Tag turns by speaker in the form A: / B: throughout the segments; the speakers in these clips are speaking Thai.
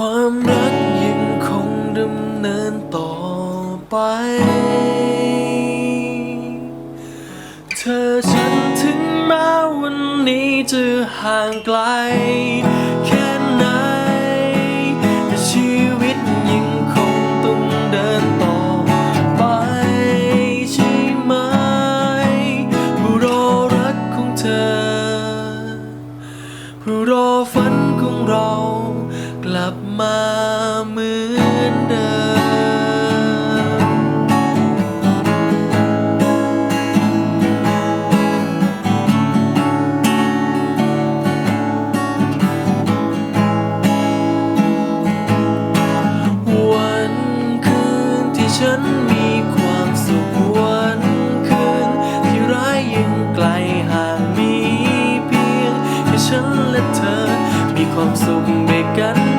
A: ความรักยังคงดำเนินต่อไป เธอฉันถึงแม้วันนี้จะห่างไกล ความสุขด้วกัน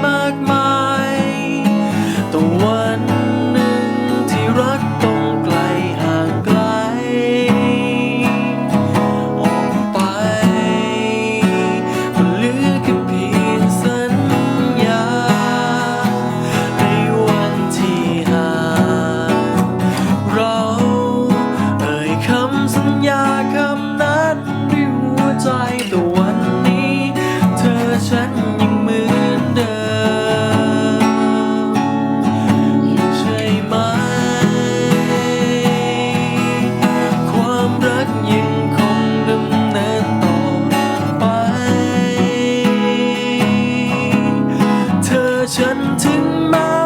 A: ยังคงดำเนินต่อไป เธอฉันถึงมา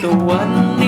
A: the one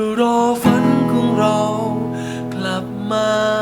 A: พื่อรอฝันของเรากลับมา